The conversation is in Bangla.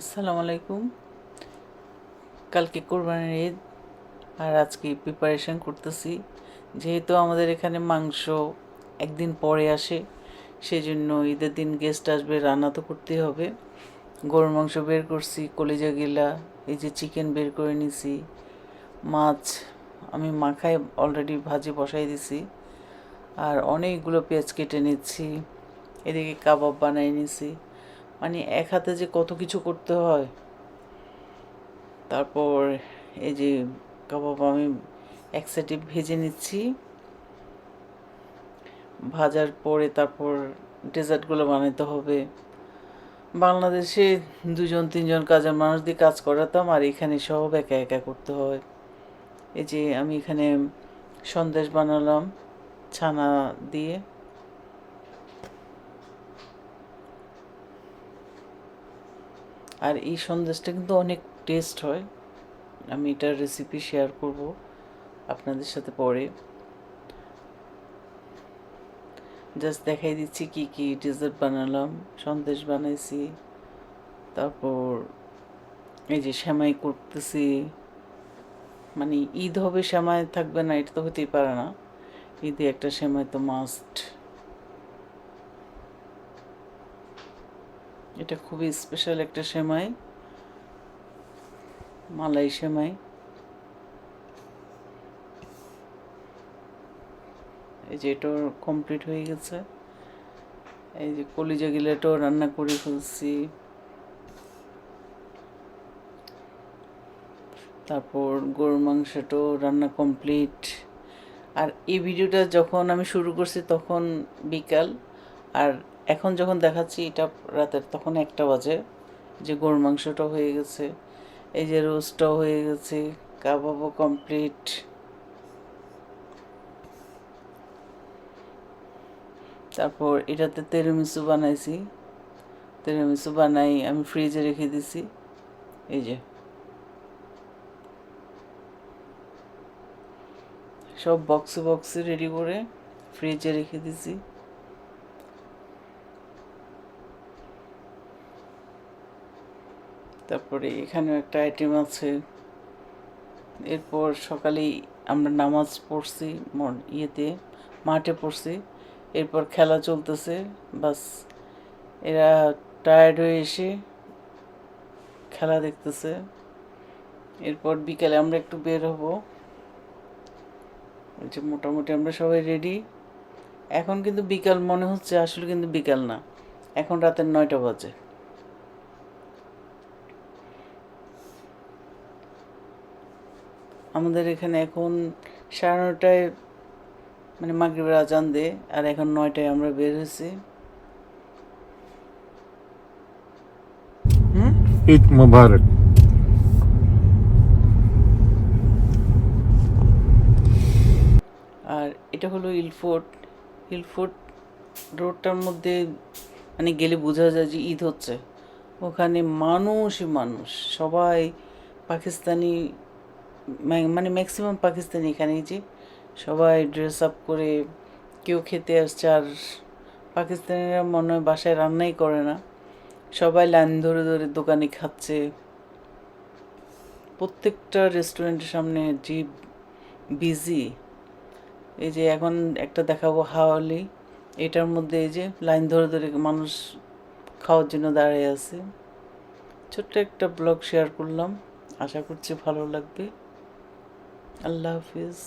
আসসালামু আলাইকুম। কালকে কোরবানির ঈদ আর আজকে প্রিপারেশন করতেছি। যেহেতু আমাদের এখানে মাংস একদিন পরে আসে সেই জন্য ঈদের দিন গেস্ট আসবে, রান্না তো করতেই হবে। গরুর মাংস বের করছি, কলিজা গিলা, এই যে চিকেন বের করে নিছি, মাছ আমি মাখায় অলরেডি ভাজি বসাই দিছি। আর অনেকগুলো পেঁয়াজ কেটে নিচ্ছি, এদিকে কাবাব বানাই নিছি। মানে এক হাতে যে কত কিছু করতে হয়। তারপর এই যে কাবাব আমি এক সাইডে ভেজে নিচ্ছি। ভাজার পরে তারপর ডেজার্টগুলো বানাতে হবে। বাংলাদেশে দুজন, তিনজন কাজের মানুষ দিয়ে কাজ করাতাম আর এখানে সব একা একা করতে হয়। এই যে আমি এখানে সন্দেশ বানালাম ছানা দিয়ে। আর এই সন্দেশটা কিন্তু অনেক টেস্ট হয়। আমি এটার রেসিপি শেয়ার করব আপনাদের সাথে পরে। জাস্ট দেখাই দিচ্ছি কি কি ডেজার্ট বানালাম, সন্দেশ বানাইছি, তারপর এই যে শ্যামাই করতেছি। মানে ঈদ হবে শ্যামাই থাকবে না, এটা তো হতেই পারে না। ঈদে একটা শ্যামাই তো মাস্ট এটা খুবই স্পেশাল একটা সেমাই, মালাই সেমাই। এই যে এটাও কমপ্লিট হয়ে গেছে। এই যে কলিজা গিলাটাও রান্না করে ফেলছি। তারপর গরুর মাংসটাও রান্না কমপ্লিট আর এই ভিডিওটা যখন আমি শুরু করছি তখন বিকাল, আর এখন যখন দেখাচ্ছি এটা রাতের, তখন একটা বাজে যে গরুর মাংসটা হয়ে গেছে। এই যে রোস্টটাও হয়ে গেছে, কাবাবও কমপ্লিট তারপর এটাতে তেরমিসু বানাইছি। তেরমিসু বানাই আমি ফ্রিজে রেখে দিছি। এই যে। সব বক্সে বক্সে রেডি করে ফ্রিজে রেখে দিছি। তারপরে এখানেও একটা আইটেম আছে। এরপর সকালেই আমরা নামাজ পড়ছি মর- ইয়েতে, মাঠে পড়ছি। এরপর খেলা চলতেছে, বাস। এরা টায়ার্ড হয়ে এসে খেলা দেখতেছে। এরপর বিকালে আমরা একটু বের হব। যে মোটামুটি আমরা সবাই রেডি এখন কিন্তু বিকাল মনে হচ্ছে, আসলে কিন্তু বিকাল না। এখন রাতের নয়টা বাজে। আমাদের এখানে এখন সাড়ে নটায় মানে মাগরিবের আজান দে আর এখন নয়টায় আমরা বের হয়েছি। ঈদ মুবারক। আর এটা হলো ইলফোর্ট। ইলফোর্ট রোডটার মধ্যে মানে গেলে বোঝা যায় যে ঈদ হচ্ছে। ওখানে মানুষই মানুষ। সবাই পাকিস্তানি মানে ম্যাক্সিমাম পাকিস্তানি এখানে যে সবাই ড্রেস আপ করে কেউ খেতে আসছে আর পাকিস্তানিরা মনে হয় বাসায় রান্নাই করে না। সবাই লাইন ধরে ধরে দোকানে খাচ্ছে। প্রত্যেকটা রেস্টুরেন্টের সামনে যে বিজি এই যে এখন একটা দেখাবো হাওয়ালি। এটার মধ্যে এই যে লাইন ধরে ধরে মানুষ খাওয়ার জন্য দাঁড়িয়ে আছে। ছোট্ট একটা ব্লগ শেয়ার করলাম। আশা করছি ভালো লাগবে। আল্লাহ হাফিজ